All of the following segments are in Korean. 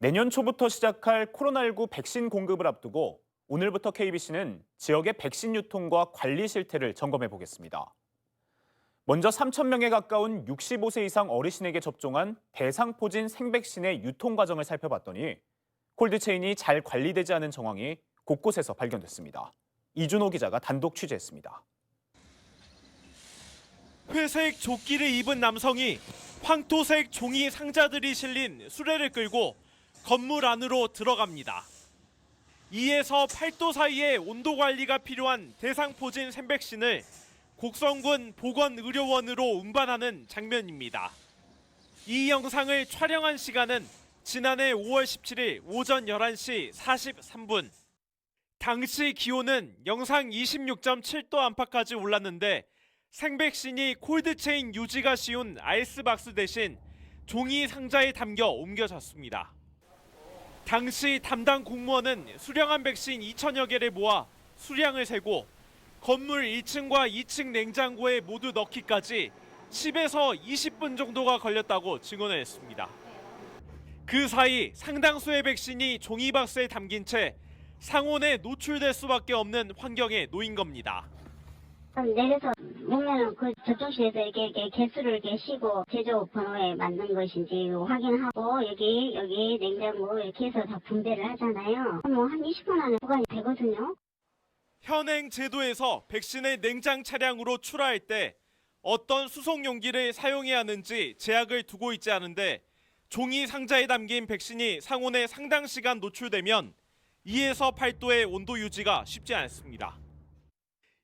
내년 초부터 시작할 코로나19 백신 공급을 앞두고 오늘부터 KBC는 지역의 백신 유통과 관리 실태를 점검해 보겠습니다. 먼저 3천 명에 가까운 65세 이상 어르신에게 접종한 대상포진 생백신의 유통 과정을 살펴봤더니 콜드체인이 잘 관리되지 않은 정황이 곳곳에서 발견됐습니다. 이준호 기자가 단독 취재했습니다. 회색 조끼를 입은 남성이 황토색 종이 상자들이 실린 수레를 끌고 건물 안으로 들어갑니다. 2에서 8도 사이의 온도 관리가 필요한 대상포진 샘백신을 곡성군 보건의료원으로 운반하는 장면입니다. 이 영상을 촬영한 시간은 지난해 5월 17일 오전 11시 43분. 당시 기온은 영상 26.7도 안팎까지 올랐는데 생백신이 콜드체인 유지가 쉬운 아이스박스 대신 종이 상자에 담겨 옮겨졌습니다. 당시 담당 공무원은 수령한 백신 2천여 개를 모아 수량을 세고 건물 1층과 2층 냉장고에 모두 넣기까지 10에서 20분 정도가 걸렸다고 증언을 했습니다. 그 사이 상당수의 백신이 종이 박스에 담긴 채 상온에 노출될 수밖에 없는 환경에 놓인 겁니다. 내려서 보면은 그 저쪽실에서 이렇게, 이렇게 개수를 이렇게 쉬고 제조 번호에 맞는 것인지 확인하고 여기 여기 냉장고 이렇게 해서 다 분배를 하잖아요. 뭐 한 20분 안에 보관이 되거든요. 현행 제도에서 백신을 냉장 차량으로 출하할 때 어떤 수송 용기를 사용해야 하는지 제약을 두고 있지 않은데 종이 상자에 담긴 백신이 상온에 상당 시간 노출되면 2에서 8도의 온도 유지가 쉽지 않습니다.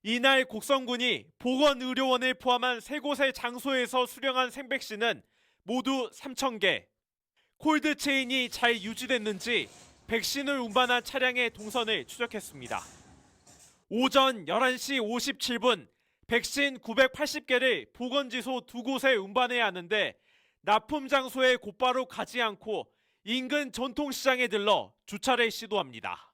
이날 곡성군이 보건의료원을 포함한 세 곳의 장소에서 수령한 생백신은 모두 3,000개. 콜드체인이 잘 유지됐는지 백신을 운반한 차량의 동선을 추적했습니다. 오전 11시 57분 백신 980개를 보건지소 두 곳에 운반해야 하는데 납품 장소에 곧바로 가지 않고 인근 전통시장에 들러 주차를 시도합니다.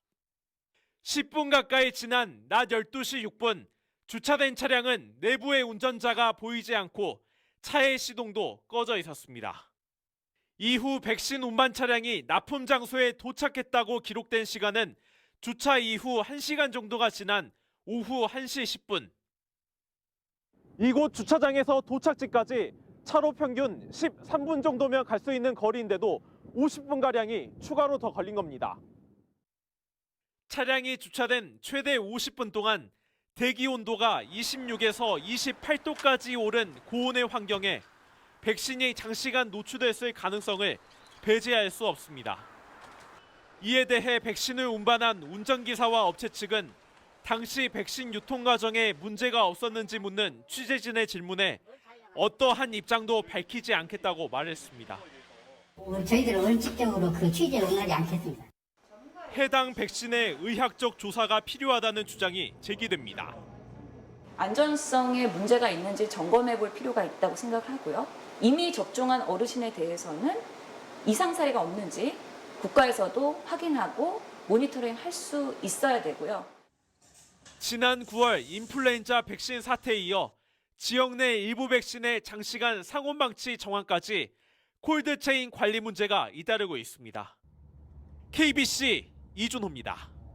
10분 가까이 지난 낮 12시 6분 주차된 차량은 내부의 운전자가 보이지 않고 차의 시동도 꺼져 있었습니다. 이후 백신 운반 차량이 납품 장소에 도착했다고 기록된 시간은 주차 이후 1시간 정도가 지난 오후 1시 10분. 이곳 주차장에서 도착지까지 차로 평균 13분 정도면 갈 수 있는 거리인데도 50분 가량이 추가로 더 걸린 겁니다. 차량이 주차된 최대 50분 동안 대기 온도가 26에서 28도까지 오른 고온의 환경에 백신이 장시간 노출됐을 가능성을 배제할 수 없습니다. 이에 대해 백신을 운반한 운전기사와 업체 측은 당시 백신 유통 과정에 문제가 없었는지 묻는 취재진의 질문에 어떠한 입장도 밝히지 않겠다고 말했습니다. 어, 저희들은 원칙적으로 그 취지에 응하지 않겠습니다. 해당 백신의 의학적 조사가 필요하다는 주장이 제기됩니다. 안전성에 문제가 있는지 점검해 볼 필요가 있다고 생각하고요. 이미 접종한 어르신에 대해서는 이상 사례가 없는지 국가에서도 확인하고 모니터링 할 수 있어야 되고요. 지난 9월 인플루엔자 백신 사태에 이어 지역 내 일부 백신의 장시간 상온 방치 정황까지 콜드체인 관리 문제가 잇따르고 있습니다. KBC 이준호입니다.